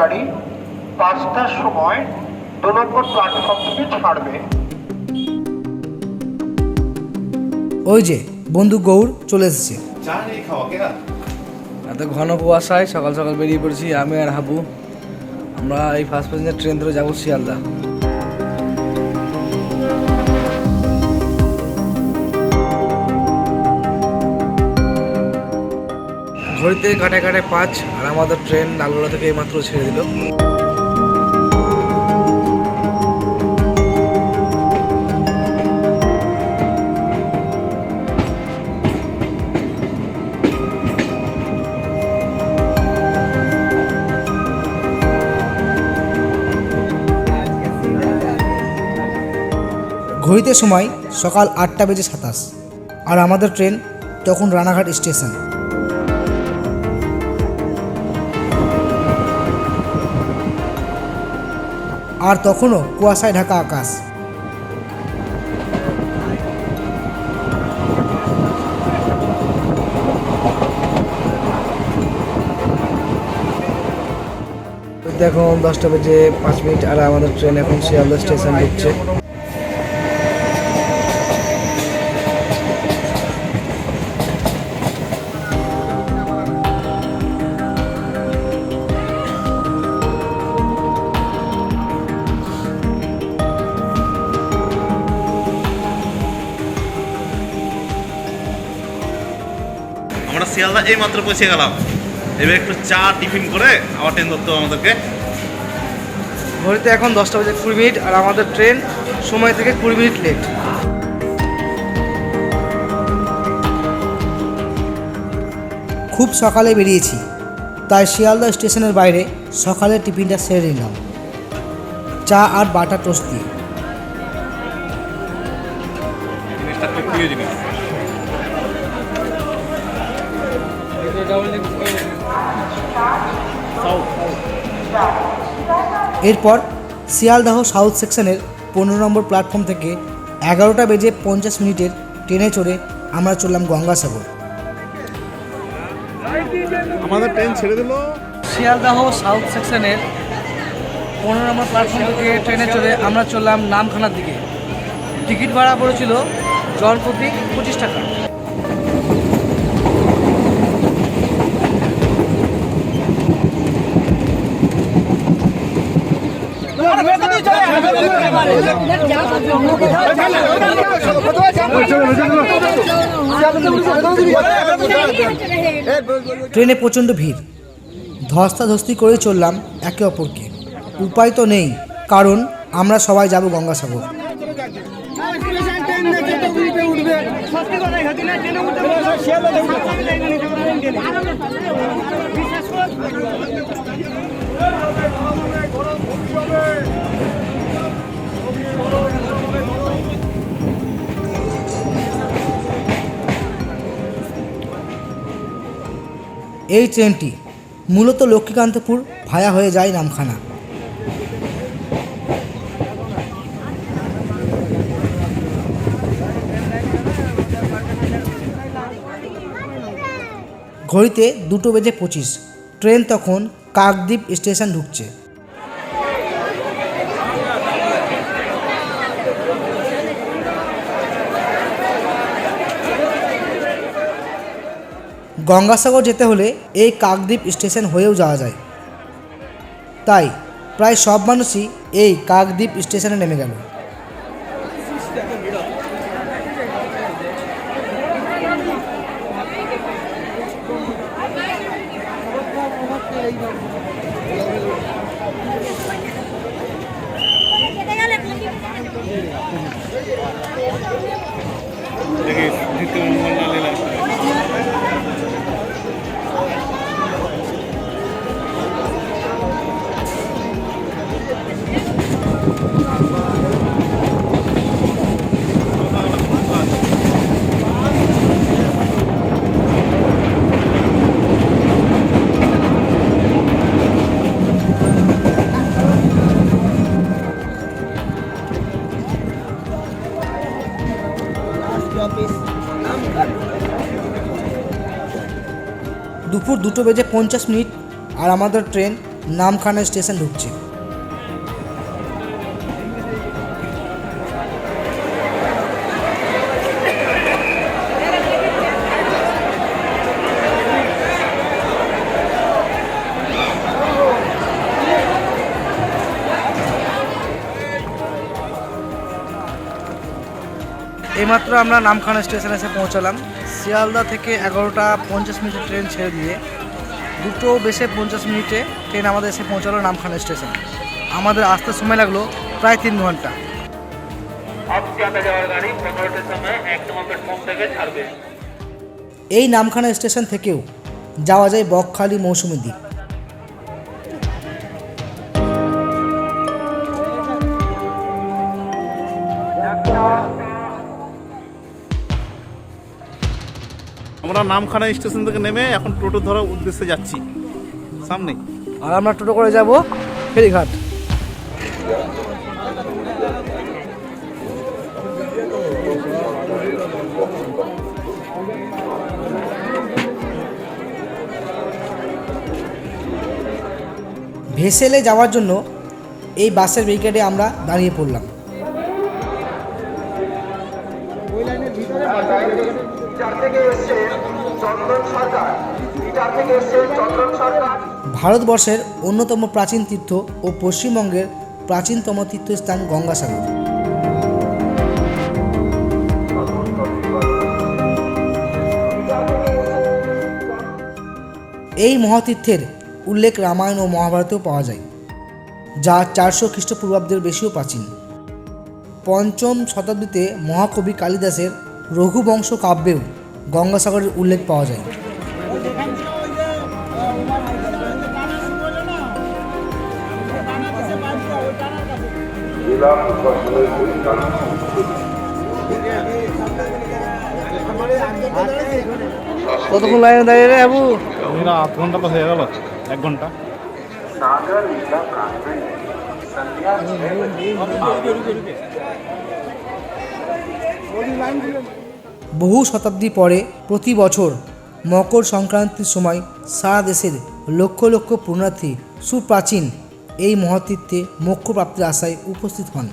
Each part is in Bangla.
গাড়ি পাঁচটার সময় দু নম্বর প্ল্যাটফর্ম থেকে ছাড়বে। ওই যে বন্ধু গৌর চলে এসেছে। চা নেই খাওয়া কেনা? এত ঘন কুয়াশায় সকাল সকাল বেরিয়ে পড়েছি আমি আর হাবু। আমরা এই ফার্স্ট প্যাসেঞ্জার ট্রেন ধরে যাব শিয়ালদা। ঘড়িতে কাটে কাটে পাঁচ, আর আমাদের ট্রেন লালগোলা থেকে এইমাত্র ছেড়ে দিল। ঘড়িতে সময় সকাল আটটা বেজে সাতাশ, আর আমাদের ট্রেন তখন রানাঘাট স্টেশন। আর তখনও কুয়াশায় ঢাকা আকাশ। দেখো, দশটা বেজে পাঁচ মিনিট আর আমাদের ট্রেন এখন শিয়ালদা স্টেশন ঢুকছে। আমরা এই মাত্র পৌঁছে গেলাম। এবার একটু চা টিফিন করে আবার ট্রেন ধরতে হবে আমাদেরকে। ঘড়িতে এখন দশটা বাজে কুড়ি মিনিট আর আমাদের ট্রেন সময় থেকে কুড়ি মিনিট লেট খুব সকালে বেরিয়েছি তাই শিয়ালদা স্টেশনের বাইরে সকালে টিফিনটা সেরে নিলাম। চা আর বাটার টোস্ট দিয়ে। জিনিসটা খুব প্রিয় জিনিস। এরপর শিয়ালদাহ সাউথ সেকশনের পনেরো নম্বর প্ল্যাটফর্ম থেকে এগারোটা বেজে পঞ্চাশ মিনিটের ট্রেনে চড়ে আমরা চললাম গঙ্গাসাগর। আমাদের ট্রেন ছেড়ে দিল। শিয়ালদাহ সাউথ সেকশনের পনেরো নম্বর প্ল্যাটফর্ম থেকে ট্রেনে চড়ে আমরা চললাম নামখানার দিকে। টিকিট ভাড়া পড়েছিল জন প্রতি পঁচিশ টাকা। ট্রেনে প্রচণ্ড ভিড়। ধস্তাধস্তি করে চললাম একে অপরকে। উপায় তো নেই, কারণ আমরা সবাই যাব গঙ্গাসাগর। এই ট্রেনটি মূলত লক্ষ্মীকান্তপুর ভায়া হয়ে যায় নামখানা। ঘড়িতে দুটো বেজে পঁচিশ। ট্রেন তখন কাকদ্বীপ স্টেশন ঢুকছে। গঙ্গাসাগর যেতে হলে এই কাকদ্বীপ স্টেশন হয়েও যাওয়া যায়। তাই প্রায় সব মানুষই এই কাকদ্বীপ স্টেশনে নেমে গেল। দুপুর দুটো বেজে পঞ্চাশ মিনিট আর আমাদের ট্রেন নামখানা স্টেশন ঢুকছে। এইমাত্র আমরা নামখানা স্টেশনে এসে পৌঁছালাম। শিয়ালদা থেকে এগারোটা পঞ্চাশ মিনিটের ট্রেন ছেড়ে দিয়ে দুটো বেশে পঞ্চাশ মিনিটে ট্রেন আমাদের এসে পৌঁছালো নামখানা স্টেশন। আমাদের আসতে সময় লাগল প্রায় তিন ঘণ্টা। এই নামখানা স্টেশন থেকেও যাওয়া যায় বকখালি মৌসুমী দ্বীপ। আমরা নামখানা স্টেশন থেকে নেমে এখন টোটো ধরার উদ্দেশ্যে যাচ্ছি। সামনে আর আমরা টোটো করে যাব ফেরিঘাট। ভেসেলে যাওয়ার জন্য এই বাসের ব্রিগেডে আমরা দাঁড়িয়ে পড়লাম। ভারতবর্ষের অন্যতম প্রাচীন তীর্থ ও পশ্চিমবঙ্গের প্রাচীনতম তীর্থস্থান গঙ্গাসাগর। এই মহাতীর্থের উল্লেখ রামায়ণ ও মহাভারতেও পাওয়া যায়, যা চারশো খ্রিস্টপূর্বাব্দের বেশিও প্রাচীন। পঞ্চম শতাব্দীতে মহাকবি কালিদাসের রঘুবংশ কাব্যেও গঙ্গাসাগরের উল্লেখ পাওয়া যায়। কতক্ষণ লাইনে দাঁড়িয়ে রে বাবু না আধ ঘন্টা তো হয়ে গেল এক ঘন্টা सागर लीला प्रांगण संध्या छह बजे বহু শতাব্দী পরে প্রতি বছর মকর সংক্রান্তির সময় সারা দেশের লক্ষ লক্ষ পুণ্যার্থী সুপ্রাচীন এই মহাতীর্থে মোক্ষ প্রাপ্তির আশায় উপস্থিত হন।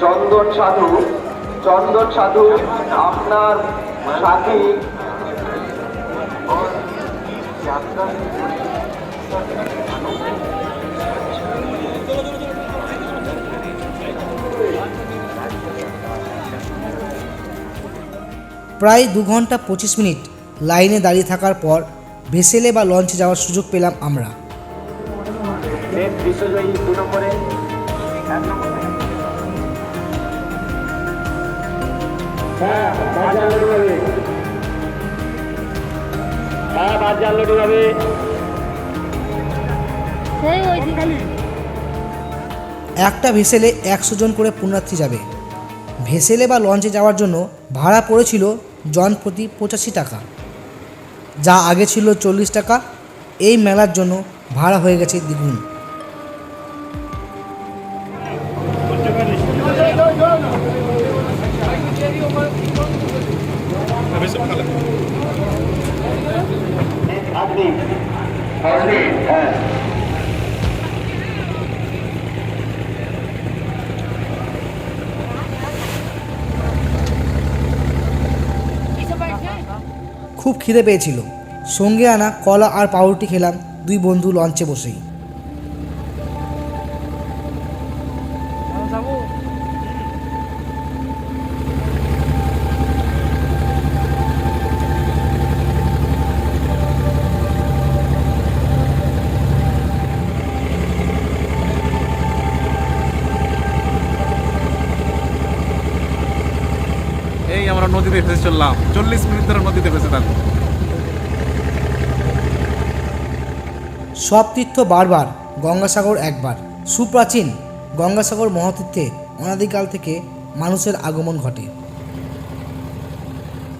চন্দন সাধু চন্দন সাধু আপনার সাথী। প্রায় দু ঘণ্টা পঁচিশ মিনিট লাইনে দাঁড়িয়ে থাকার পর ভেসেলে বা লঞ্চে যাওয়ার সুযোগ পেলাম আমরা। হ্যাঁ হ্যাঁ একটা ভেসেলে একশো জন করে পুণ্যার্থী যাবে। ভেসেলে বা লঞ্চে যাওয়ার জন্য ভাড়া পড়েছিল জন প্রতি পঁচাশি টাকা, যা আগে ছিল চল্লিশ টাকা। এই মেলার জন্য ভাড়া হয়ে গেছে দ্বিগুণ। আপনি খুব খিদে পেয়েছিল। সঙ্গে আনা কলা আর পাউরুটি খেলাম দুই বন্ধু লঞ্চে বসেই যাব এই আমরা নদীতে ভেসে চললাম। চল্লিশ মিনিট ধরে নদীতে ভেসে থাকব। সব তীর্থ বারবার, গঙ্গাসাগর একবার। সুপ্রাচীন গঙ্গাসাগর মহাতীর্থে অনাদিকাল থেকে মানুষের আগমন ঘটে।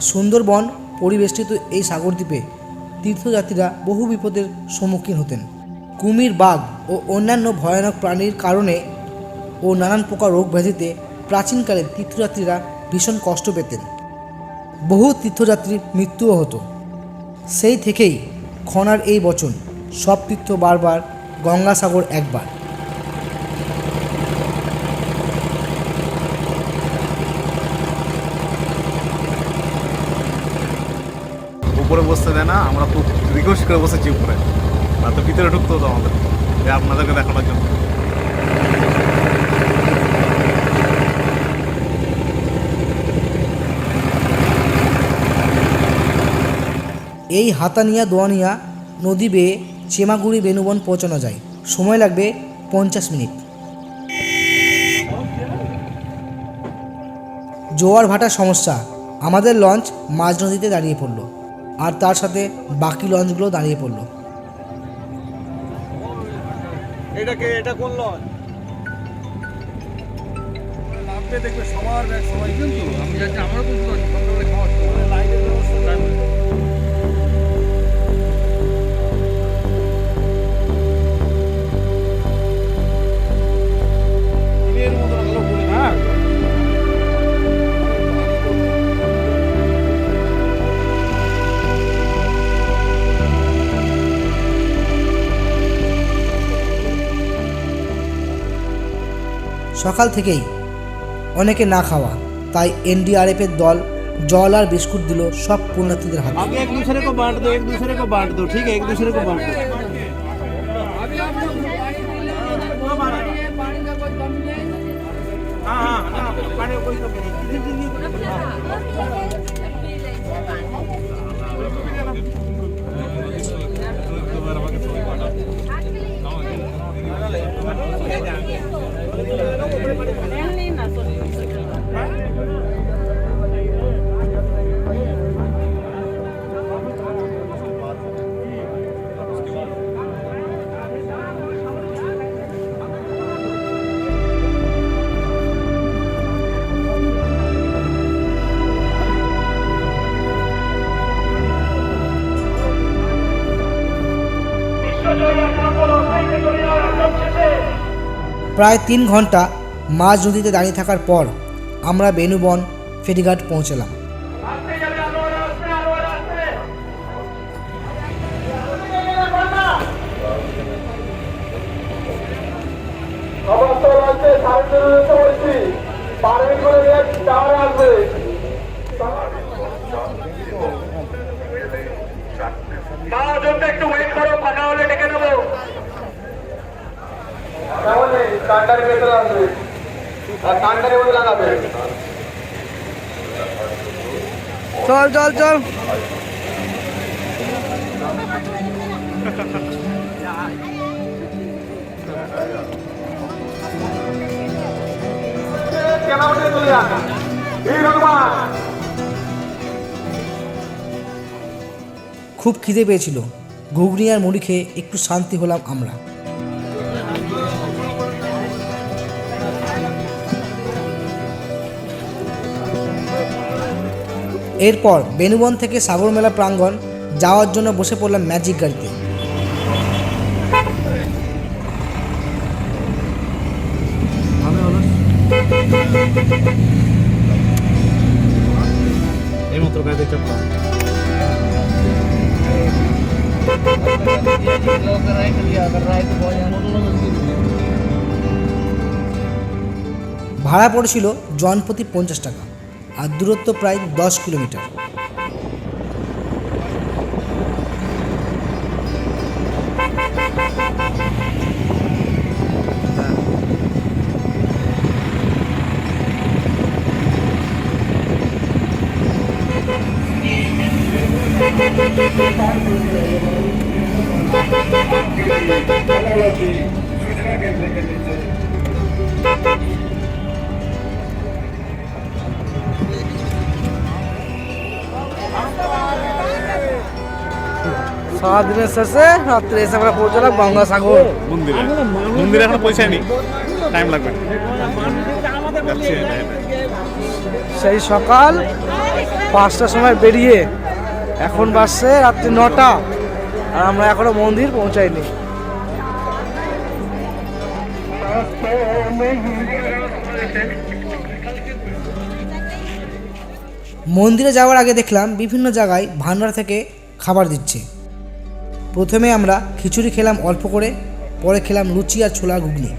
সুন্দরবন পরিবেষ্টিত এই সাগরদ্বীপে তীর্থযাত্রীরা বহু বিপদের সম্মুখীন হতেন। কুমির, বাঘ ও অন্যান্য ভয়ানক প্রাণীর কারণে ও নানান প্রকার রোগ ব্যাধিতে প্রাচীনকালে তীর্থযাত্রীরা ভীষণ কষ্ট পেতেন। বহু তীর্থযাত্রীর মৃত্যুও হতো। সেই থেকেই খনার এই বচন, সব তীর্থ বারবার, গঙ্গাসাগর একবার। উপরে বসতে দেয় না, আমরা খুব রিকোয়েস্ট করে বসেছি উপরে। না তো ভিতরে ঢুকতে হতো আমাদের আপনাদেরকে দেখানোর জন্য। এই হাতানিয়া দোয়ানিয়া নদী বেয়ে চেমাগুড়ি বেনুবন পৌঁছানো যায়। সময় লাগবে পঞ্চাশ মিনিট। জোয়ার ভাটার সমস্যা আমাদের লঞ্চ মাঝ নদীতে দাঁড়িয়ে পড়ল আর তার সাথে বাকি লঞ্চগুলো দাঁড়িয়ে পড়ল। এটাকে এটা কোন লঞ্চ? দেখবে সবার সবাই কিন্তু আমি যাচ্ছি আমারও কিন্তু লাইটের ব্যবস্থা সকাল থেকেই অনেকে না খাওয়া তাই এনডিআরএফের দল জল আর বিস্কুট দিল সব পুণ্যার্থীদের হাতে आगे एक दूसरे को बांट दो एक दूसरे को बांट दो ठीक है एक दूसरे को बांट दो हाँ हाँ हाँ पानी कोई कमी नहीं প্রায় তিন ঘণ্টা মাঝ নদীতে দাঁড়িয়ে থাকার পর আমরা বেনুবন ফেরিঘাট পৌঁছলাম। পারমিট করে আসবে পাওয়ার জন্য একটু ওয়েট করো ফাঁকা হলে ডেকে নেব তাহলে কান্ডারি ভেতরে আসবে। আর কান্ডারি মধ্যে লাগাবে। চল চল চল। কেন চলে যান এই রকমান খুব খিদে পেয়েছিল। ঘুগনি আর মুড়ি খেয়ে একটু শান্তি হলাম আমরা। এরপর বেনুবন থেকে সাগরমেলা প্রাঙ্গণ যাওয়ার জন্য বসে পড়লাম ম্যাজিক গাড়িতে চাপলাম। ভাড়া পড়েছিল জনপ্রতি পঞ্চাশ টাকা। আর দূরত্ব প্রায় দশ কিলোমিটার। সারাদিনের শেষে রাত্রে এসে আমরা পৌঁছলাম গঙ্গাসাগর মন্দিরে। মন্দিরে এখনও পৌঁছায়নি? টাইম লাগবে। সেই সকাল পাঁচটার সময় বেরিয়ে এখন বাসছে রাত্রি নটা আর আমরা এখনও মন্দির পৌঁছাইনি। মন্দিরে যাওয়ার আগে দেখলাম বিভিন্ন জায়গায় ভান্ডার থেকে খাবার দিচ্ছে। প্রথমে আমরা খিচুড়ি খেলাম অল্প করে পরে খেলাম লুচি আর ছোলা ঘুগনি।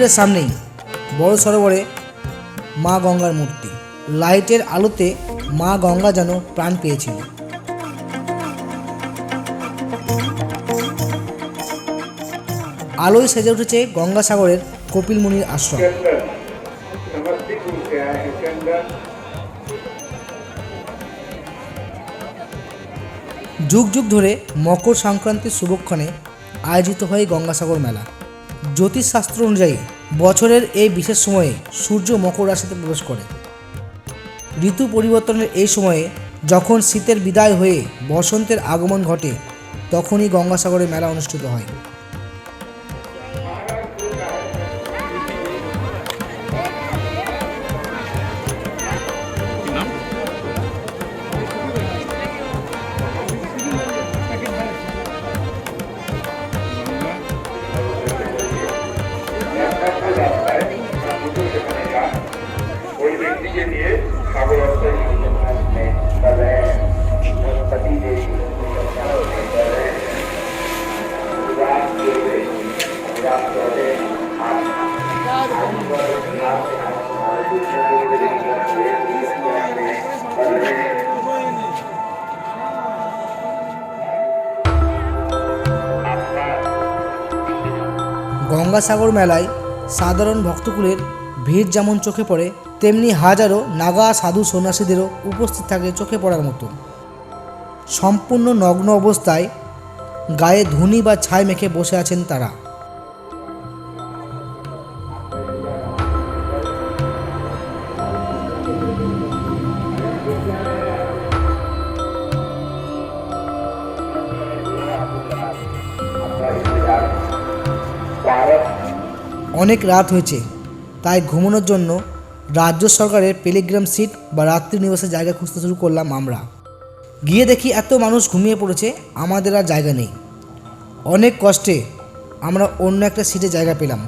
মন্দিরের সামনেই বড় সরোবরে মা গঙ্গার মূর্তি। লাইটের আলোতে মা গঙ্গা যেন প্রাণ পেয়েছিল। আলোয় সেজে উঠেছে গঙ্গাসাগরের কপিল মুনির আশ্রম। যুগ যুগ ধরে মকর সংক্রান্তির শুভক্ষণে আয়োজিত হয় গঙ্গাসাগর মেলা। জ্যোতিষশাস্ত্র অনুযায়ী বছরের এই বিশেষ সময়ে সূর্য মকর রাশিতে প্রবেশ করে। ঋতু পরিবর্তনের এই সময়ে যখন শীতের বিদায় হয়ে বসন্তের আগমন ঘটে, তখনই গঙ্গাসাগরে মেলা অনুষ্ঠিত হয়। গঙ্গাসাগর মেলায় সাধারণ ভক্তকুলের ভিড় যেমন চোখে পড়ে, তেমনি হাজারো নাগা সাধু সন্ন্যাসীদেরও উপস্থিত থাকে চোখে পড়ার মতো। সম্পূর্ণ নগ্ন অবস্থায় গায়ে ধুনি বা ছাই মেখে বসে আছেন তারা। অনেক রাত হয়েছে, তাই ঘুমানোর জন্য রাজ্য সরকারের টেলিগ্রাম সিট বা রাত্রি নিবাসের জায়গা খুঁজতে শুরু করলাম আমরা। গিয়ে দেখি এত মানুষ ঘুমিয়ে পড়েছে, আমাদের আর জায়গা নেই। অনেক কষ্টে আমরা অন্য একটা সিটে জায়গা পেলাম।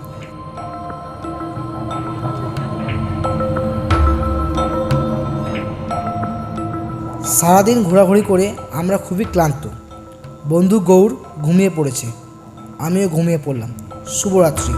সারাদিন ঘোরাঘুরি করে আমরা খুবই ক্লান্ত। বন্ধু গৌর ঘুমিয়ে পড়েছে, আমিও ঘুমিয়ে পড়লাম। শুভরাত্রি।